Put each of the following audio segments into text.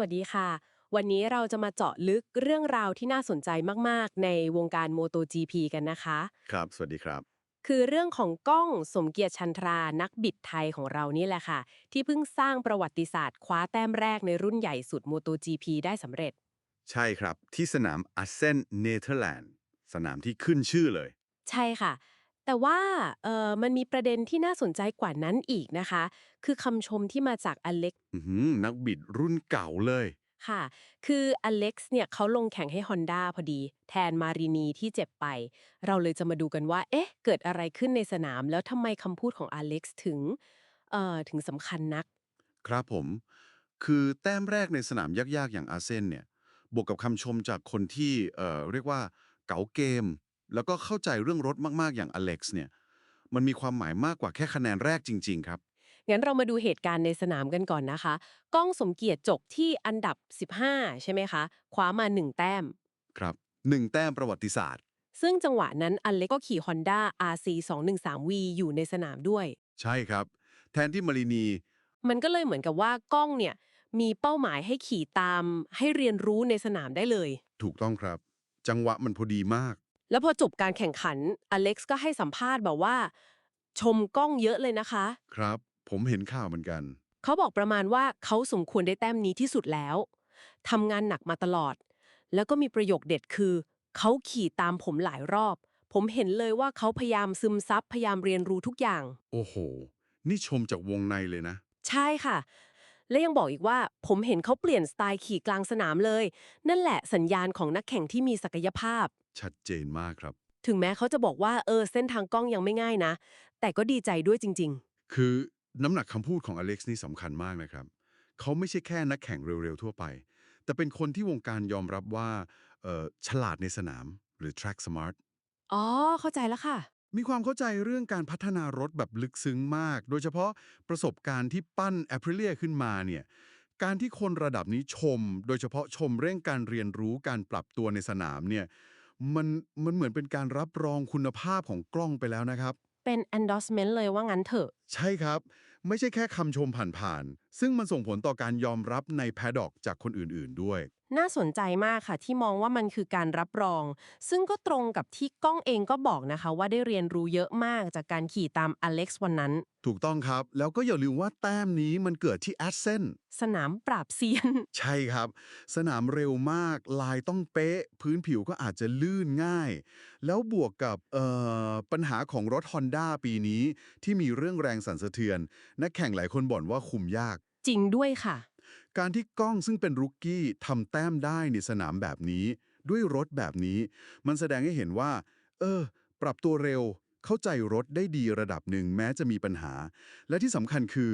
วัสดีค่ะ วันนี้เราจะมาเจาะลึกเรื่องราวที่น่าสนใจมาก ๆ ในวงการ MotoGP กันนะคะ ครับ สวัสดีครับ คือเรื่องของก้องสมเกียรติชันทรานักบิดไทยของเรานี่แหละค่ะ ที่เพิ่งสร้างประวัติศาสตร์ คว้าแต้มแรกในรุ่นใหญ่สุด MotoGP ได้สำเร็จ ใช่ครับ ที่สนามอาเซนเนเธอร์แลนด์สนามที่ขึ้นชื่อเลย ใช่ค่ะ แต่ว่าเอ่อมันมีประเด็นที่น่าสนใจกว่านั้นอีกนะคะ คือคำชมที่มาจากอเล็กอื้อหือนักบิดรุ่นเก่าเลย ค่ะ คืออเล็กซ์เนี่ยเขาลงแข่งให้ Honda พอดี แทนมารินีที่เจ็บไป เราเลยจะมาดูกันว่า เอ๊ะ เกิดอะไรขึ้นในสนาม แล้วทำไมคำพูดของอเล็กซ์ถึงเอ่อถึงสำคัญนัก ครับผม คือแต้มแรกในสนามยากๆ อย่างอาเซนเนี่ย บวกกับคำชมจากคนที่เอ่อเรียกว่าเก๋าเกม แล้วก็เข้าใจเรื่องรถมาก ๆ อย่างอเล็กซ์เนี่ย มันมีความหมายมากกว่าแค่คะแนนแรกจริง ๆ ครับ งั้นเรามาดูเหตุการณ์ในสนามกันก่อนนะคะ ก้องสมเกียรติจบที่อันดับ 15 ใช่ไหมคะคว้ามา 1 แต้ม ครับหนึ่งแต้มประวัติศาสตร์ ซึ่งจังหวะนั้นอเล็กก็ขี่ Honda RC 213V อยู่ในสนามด้วย ใช่ครับ แทนที่มารินี มันก็เลยเหมือนกับว่าก้องเนี่ยมีเป้าหมายให้ขี่ตามให้เรียนรู้ในสนามได้เลย ถูกต้องครับ จังหวะมันพอดีมาก แล้วพอจบการแข่งขันอเล็กซ์ก็ให้สัมภาษณ์แบบว่า ชมก้องเยอะเลยนะคะ ครับ ผมเห็นข่าวเหมือนกัน เขาบอกประมาณว่าเขาสมควรได้แต้มนี้ที่สุดแล้วทำงานหนักมาตลอด แล้วก็มีประโยคเด็ดคือ เขาขี่ตามผมหลายรอบ ผมเห็นเลยว่าเขาพยายามซึมซับพยายามเรียนรู้ทุกอย่าง โอ้โห นี่ชมจากวงในเลยนะ ใช่ค่ะ และยังบอกอีกว่าผมเห็นเขาเปลี่ยนสไตล์ขี่กลางสนามเลย นั่นแหละสัญญาณของนักแข่งที่มีศักยภาพ ชัดเจนมากครับ ถึงแม้เขาจะบอกว่าเออเส้นทางกล้องยังไม่ง่ายนะ แต่ก็ดีใจด้วยจริงคือน้ำหนักคำพูดของอเล็กซ์นี่สำคัญมากนะครับ เขาไม่ใช่แค่นักแข่งเร็วๆทั่วไป แต่เป็นคนที่วงการยอมรับว่าเอ่อฉลาดในสนามหรือ track smart ๆอ๋อ เข้าใจแล้วค่ะ มีความเข้าใจเรื่องการพัฒนารถแบบลึกซึ้งมาก โดยเฉพาะประสบการณ์ที่ปั้น Aprilia ขึ้นมาเนี่ย การที่คนระดับนี้ชม โดยเฉพาะชมเรื่องการเรียนรู้การปรับตัวในสนามเนี่ย มันมันเหมือนเป็นการรับรองคุณภาพของกล้องไปแล้วนะครับ เป็น endorsement เลยว่างั้นเถอะ ใช่ครับ ไม่ใช่แค่คำชมผ่านๆ ซึ่งมันส่งผลต่อการยอมรับในแพดด็อกจากคนอื่นๆด้วย น่าสนใจมากค่ะที่มองว่ามันคือการรับรอง ซึ่งก็ตรงกับที่ก้องเองก็บอกนะคะว่าได้เรียนรู้เยอะมากจากการขี่ตามอเล็กซ์วันนั้น ถูกต้องครับ แล้วก็อย่าลืมว่าแต้มนี้มันเกิดที่แอสเซนสนามปราบเซียน ใช่ครับ สนามเร็วมาก ลายต้องเป๊ะ พื้นผิวก็อาจจะลื่นง่าย แล้วบวกกับเอ่อปัญหาของรถ Honda ปีนี้ ที่มีเรื่องแรงสั่นสะเทือน นักแข่งหลายคนบ่นว่าคุมยาก จริงด้วยค่ะ การที่กล้องซึ่งเป็นรุกกี้ทำแต้มได้ในสนามแบบนี้ ด้วยรถแบบนี้ มันแสดงให้เห็นว่า เออ ปรับตัวเร็ว เข้าใจรถได้ดีระดับหนึ่งแม้จะมีปัญหา และที่สำคัญคือ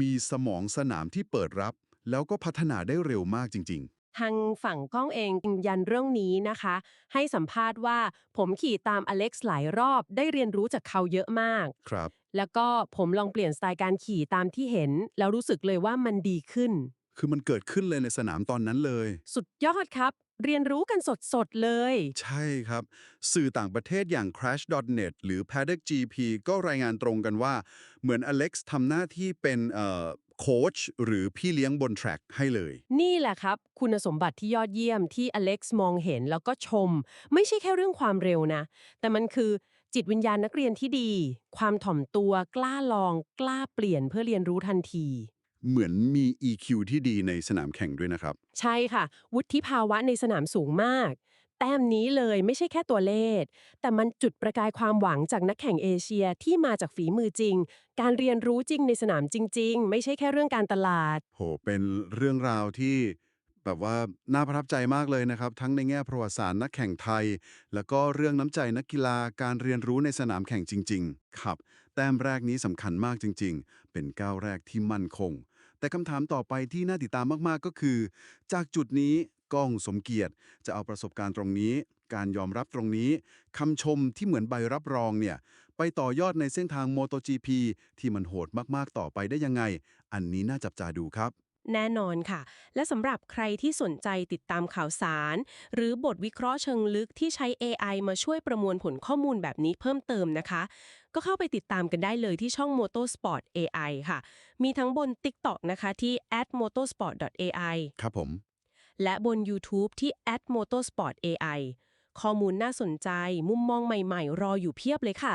มีสมองสนามที่เปิดรับ แล้วก็พัฒนาได้เร็วมากจริง ทางฝั่งก้องเองยืนยันเรื่องนี้นะคะ ให้สัมภาษณ์ว่าผมขี่ตามอเล็กซ์หลายรอบได้เรียนรู้จากเขาเยอะมากๆครับ แล้วก็ผมลองเปลี่ยนสไตล์การขี่ตามที่เห็น แล้วรู้สึกเลยว่ามันดีขึ้น คือมันเกิดขึ้นเลยในสนามตอนนั้นเลย สุดยอดครับ เรียนรู้กันสดๆเลย ใช่ครับ สื่อต่างประเทศอย่าง Crash.net หรือ Paddock GP ก็รายงานตรงกันว่า เหมือนอเล็กซ์ทำหน้าที่เป็นเอ่อโค้ชหรือพี่เลี้ยงบนแทร็กให้เลย นี่แหละครับ คุณสมบัติที่ยอดเยี่ยมที่อเล็กซ์มองเห็นแล้วก็ชม ไม่ใช่แค่เรื่องความเร็วนะ แต่มันคือจิตวิญญาณนักเรียนที่ดี ความถ่อมตัวกล้าลอง กล้าเปลี่ยนเพื่อเรียนรู้ทันที เหมือนมี EQ ที่ดีในสนามแข่งด้วยนะครับ ใช่ค่ะ วุฒิภาวะในสนามสูงมาก แต้มนี้เลยไม่ใช่แค่ตัวเลข แต่มันจุดประกายความหวังจากนักแข่งเอเชียที่มาจากฝีมือจริง การเรียนรู้จริงในสนามจริง ๆ ไม่ใช่แค่เรื่องการตลาด โห เป็นเรื่องราวที่แบบว่าน่าประทับใจมากเลยนะครับ ทั้งในแง่ประวัติศาสตร์นักแข่งไทย แล้วก็เรื่องน้ำใจนักกีฬาการเรียนรู้ในสนามแข่งจริง ๆ ครับ แต้มแรกนี้สำคัญมากจริง ๆ เป็นก้าวแรกที่มั่นคง แต่คำถามต่อไปที่น่าติดตามมากๆก็คือ จากจุดนี้ก้องสมเกียรติจะเอาประสบการณ์ตรงนี้ การยอมรับตรงนี้คำชมที่เหมือนใบรับรองเนี่ย ไปต่อยอดในเส้นทาง MotoGP ที่มันโหดมากๆต่อไปได้ยังไง อันนี้น่าจับตาดูครับ แน่นอนค่ะ และสำหรับใครที่สนใจติดตามข่าวสาร หรือบทวิเคราะห์เชิงลึกที่ใช้ AI มาช่วยประมวลผลข้อมูลแบบนี้เพิ่มเติมนะคะ ก็เข้าไปติดตามกันได้เลยที่ช่อง Motorsport AI ค่ะ มีทั้งบน TikTok นะคะที่ @motorsport.ai ครับผม และบน YouTube ที่ @motorsportai ข้อมูลน่าสนใจ มุมมองใหม่ ๆ รออยู่เพียบเลยค่ะ